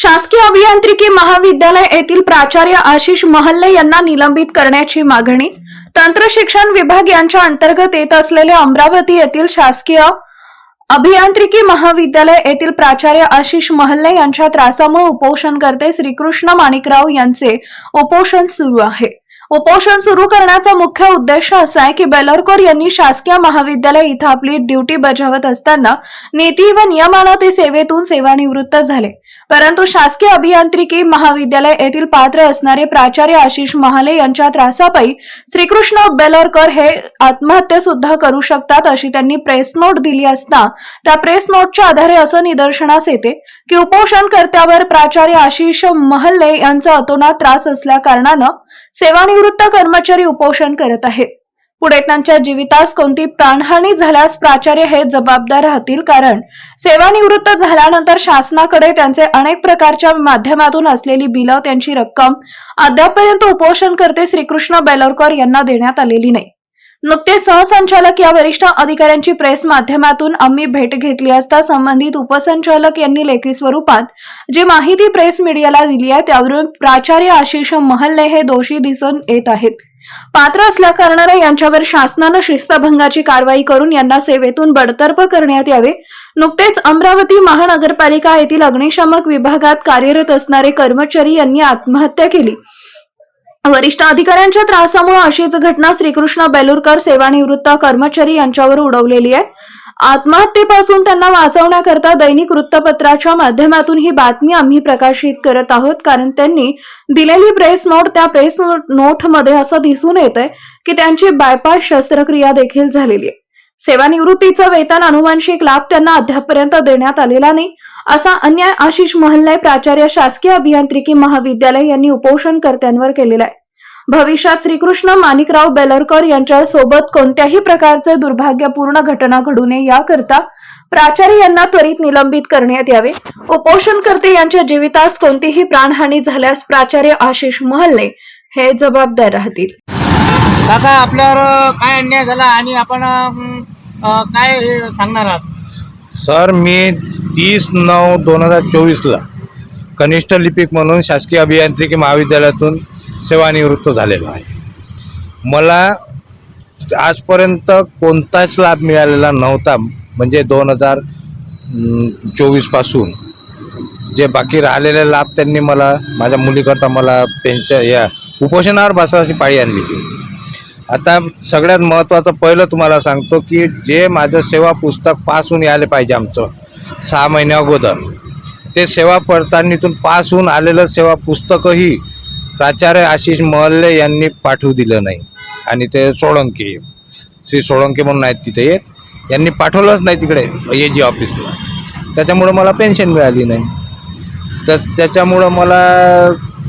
शासकीय अभियांत्रिकी महाविद्यालय येथील प्राचार्य आशिष महल्ले यांना निलंबित करण्याची मागणी. तंत्र शिक्षण विभाग यांच्या अंतर्गत येत असलेल्या अमरावती येथील शासकीय अभियांत्रिकी महाविद्यालय येथील प्राचार्य आशिष महल्ले यांच्या त्रासामुळे उपोषणकर्ते श्रीकृष्ण माणिकराव यांचे उपोषण सुरू आहे. उपोषण सुरू करण्याचा मुख्य उद्देश असा आहे की बेलरकोर यांनी शासकीय महाविद्यालय इथं आपली ड्युटी बजावत असताना नीती व नियमानं ते सेवेतून सेवानिवृत्त झाले. परंतु शासकीय अभियांत्रिकी महाविद्यालय येथील पात्र असणारे प्राचार्य आशिष महाले यांच्या त्रासापायी श्रीकृष्ण बेलरकर हे आत्महत्या सुद्धा करू शकतात अशी त्यांनी प्रेस नोट दिली असता त्या प्रेस नोटच्या आधारे असं निदर्शनास येते की उपोषणकर्त्यावर प्राचार्य आशिष महल्ले यांचा अतोनात त्रास असल्या कारणानं सेवानिवृत्त कर्मचारी उपोषण करत आहेत. पुढे त्यांच्या जीवितास कोणती प्राणहानी झाल्यास प्राचार्य हे जबाबदार राहतील? कारण सेवानिवृत्त झाल्यानंतर शासनाकडे त्यांचे अनेक प्रकारच्या माध्यमातून असलेली बिलं त्यांची रक्कम अद्यापर्यंत उपोषणकर्ते श्रीकृष्ण बेलोरकर यांना देण्यात आलेली नाही. नुकते सहसंचालक या वरिष्ठ अधिकाऱ्यांची प्रेस माध्यमातून आम्ही भेट घेतली असता संबंधित उपसंचालक यांनी लेखी स्वरूपात जी माहिती प्रेस मीडियाला दिली आहे त्यावरून प्राचार्य आशिष महल्ले हे दोषी दिसून येत आहेत. पात्र असल्या कारणाने यांच्यावर शासनानं शिस्तभंगाची कारवाई करून यांना सेवेतून बडतर्फ करण्यात यावे. नुकतेच अमरावती महानगरपालिका येथील अग्निशामक विभागात कार्यरत असणारे कर्मचारी यांनी आत्महत्या केली. वरिष्ठ अधिकाऱ्यांच्या त्रासामुळे अशीच घटना श्रीकृष्ण बेलुरकर सेवानिवृत्त कर्मचारी यांच्यावर उडवलेली आहे. आत्महत्येपासून त्यांना वाचवण्याकरता दैनिक वृत्तपत्राच्या माध्यमातून ही बातमी आम्ही प्रकाशित करत आहोत. कारण त्यांनी दिलेली प्रेस नोट त्या प्रेस नोटमध्ये असं दिसून येतंय की त्यांची बायपास शस्त्रक्रिया देखील झालेली आहे. सेवानिवृत्तीचं वेतन अनुवांशिक लाभ त्यांना अद्यापपर्यंत देण्यात आलेला नाही. असा अन्याय आशिष महल्ले प्राचार्य शासकीय अभियांत्रिकी महाविद्यालय यांनी उपोषणकर्त्यांवर केलेला आहे. भविष्यात श्रीकृष्ण माणिकराव बेलरकर यांच्या सोबत कोणत्याही प्रकारचे दुर्भाग्यपूर्ण घटना घडू नये याकरता प्राचार्य यांना त्वरित निलंबित करण्यात यावे. उपोषणकर्ते यांच्या जीवितास कोणतीही प्राणहानी झाल्यास प्राचार्य आशिष महल्ले हे जबाबदार राहतील. काका आपल्यावर काय अन्याय झाला आणि आपण काय सांगणार आहात? सर मी तीस नऊ दोन हजार चोवीसला कनिष्ठ लिपिक म्हणून शासकीय अभियांत्रिकी महाविद्यालयातून सेवानिवृत्त झालेलो आहे. मला आजपर्यंत कोणताच लाभ मिळालेला नव्हता. म्हणजे दोन हजार चोवीसपासून जे बाकी राहिलेले लाभ त्यांनी मला माझ्या मुलीकरता मला पेन्शन या उपोषणावर बसायची पाळी आणली होती. आता सगळ्यात महत्त्वाचं पहिलं तुम्हाला सांगतो की जे माझं सेवा पुस्तक पास होऊन यायला पाहिजे आमचं सहा महिन्या अगोदर. ते सेवा पडताळणीतून पास होऊन आलेलं सेवा पुस्तकही प्राचार्य आशिष महल्ले यांनी पाठवू दिलं नाही. आणि ते सोळंकी श्री सोळंके म्हणून आहेत तिथे एक. यांनी पाठवलंच नाही तिकडे ए जी ऑफिसला त्याच्यामुळं मला पेन्शन मिळाली नाही. तर त्याच्यामुळं मला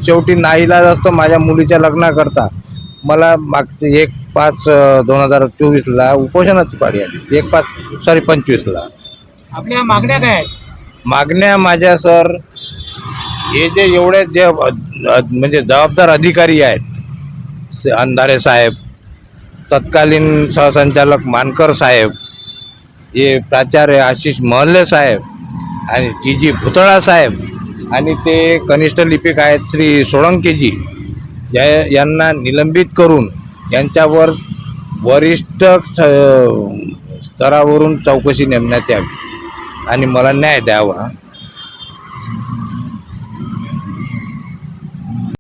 शेवटी नाईलाज असतो माझ्या मुलीच्या लग्नाकरता. मला मागचे एक पाच दोन हजार चोवीसला उपोषणाची पाळी आली. एक पाच सॉरी पंचवीसला. आपल्या मागण्या काय मागण्या माझ्या सर हे जे एवढे जे म्हणजे जबाबदार अधिकारी आहेत अंधारे साहेब तत्कालीन सहसंचालक मानकर साहेब हे प्राचार्य आशिष महल्ले साहेब आणि जी जी भुतळा साहेब आणि ते कनिष्ठ लिपिक आहेत श्री सोळंकेजी या यांना निलंबित करून यांच्यावर वरिष्ठ स्तरावरून चौकशी नेमण्यात यावी आणि मला न्याय द्यावा.